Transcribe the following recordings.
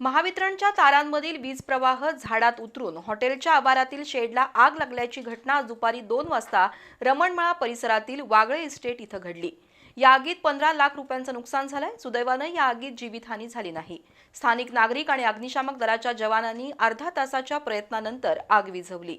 महावितरणच्या तारांमधील वीज प्रवाह झाडात उतरून हॉटेलच्या आवारातील शेडला आग लागल्याची घटना आज दुपारी दोन वाजता रमणमळा परिसरातील वागळे इस्टेट इथं घडली. या आगीत पंधरा लाख रुपयांचं नुकसान झालंय. सुदैवानं या आगीत जीवितहानी झाली नाही. स्थानिक नागरिक आणि अग्निशामक दलाच्या जवानांनी अर्धा तासाच्या प्रयत्नानंतर आग विझवली.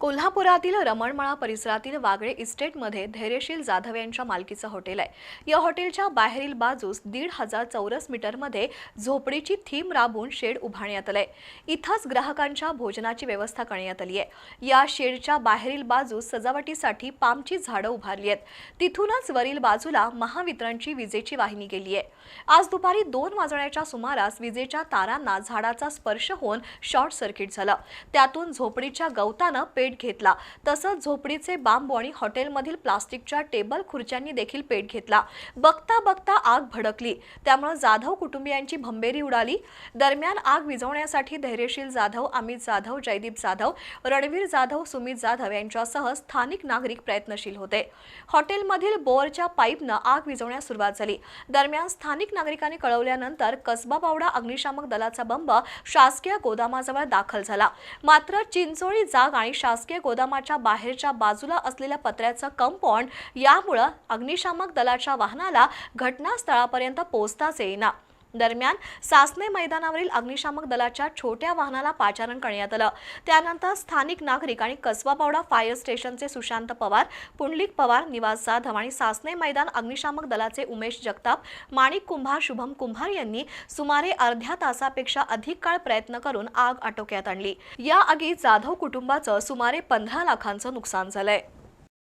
कोल्हापुरातील रमणमळा परिसरातील वागळे इस्टेटमध्ये धैर्यशील जाधव यांच्या मालकीचं हॉटेल आहे. या हॉटेलच्या बाहेरील बाजूस दीड हजार चौरस मीटरमध्ये झोपडीची थीम राबून शेड उभारण्यात आलंय. इथंच ग्राहकांच्या भोजनाची व्यवस्था करण्यात आली आहे. या शेडच्या बाहेरील बाजूस सजावटीसाठी पामची झाडं उभारली आहेत. तिथूनच वरील बाजूला महावितरणची विजेची वाहिनी गेली आहे. आज दुपारी दोन वाजण्याच्या सुमारास विजेच्या तारांना झाडाचा स्पर्श होऊन शॉर्ट सर्किट झालं. त्यातून झोपडीच्या गवतानं पेट घेतला. तसंच झोपडीचे बांबू आणि हॉटेलमधील प्लास्टिकच्या टेबल खुर्च्यांनी देखील पेट घेतला. बघता बघता आग भडकली. त्यामुळे जाधव कुटुंबियांची भंबेरी उडाली. दरम्यान आग विझवण्यासाठी धैर्यशील जाधव अमित जाधव जयदीप जाधव रणवीर जाधव सुमित जाधव यांच्यासह स्थानिक नागरिक प्रयत्नशील होते. हॉटेलमधील बोअरच्या पाईपनं आग विझवण्यास सुरुवात झाली. दरम्यान स्थानिक नागरिकांनी कळवल्यानंतर कसबा पावडा अग्निशामक दलाचा बंब शासकीय गोदामाजवळ दाखल झाला. मात्र चिंचोळी जाग आणि शास शासकीय गोदामाच्या बाहेरच्या बाजूला असलेल्या पत्र्याचं कंपाऊंड यामुळं अग्निशामक दलाच्या वाहनाला घटनास्थळापर्यंत पोहोचताच येईना. दरम्यान सासने मैदानावरील अग्निशामक दलाच्या छोट्या वाहनाला पाचारण करण्यात आलं. त्यानंतर स्थानिक नागरिक आणि कसबापावडा फायर स्टेशनचे सुशांत पवार पुंडलिक पवार निवास जाधव आणि सासने मैदान अग्निशामक दलाचे उमेश जगताप माणिक कुंभार शुभम कुंभार यांनी सुमारे अर्ध्या तासापेक्षा अधिक काळ प्रयत्न करून आग आटोक्यात आणली. या आगीत जाधव कुटुंबाचं सुमारे पंधरा लाखांचं नुकसान झालंय.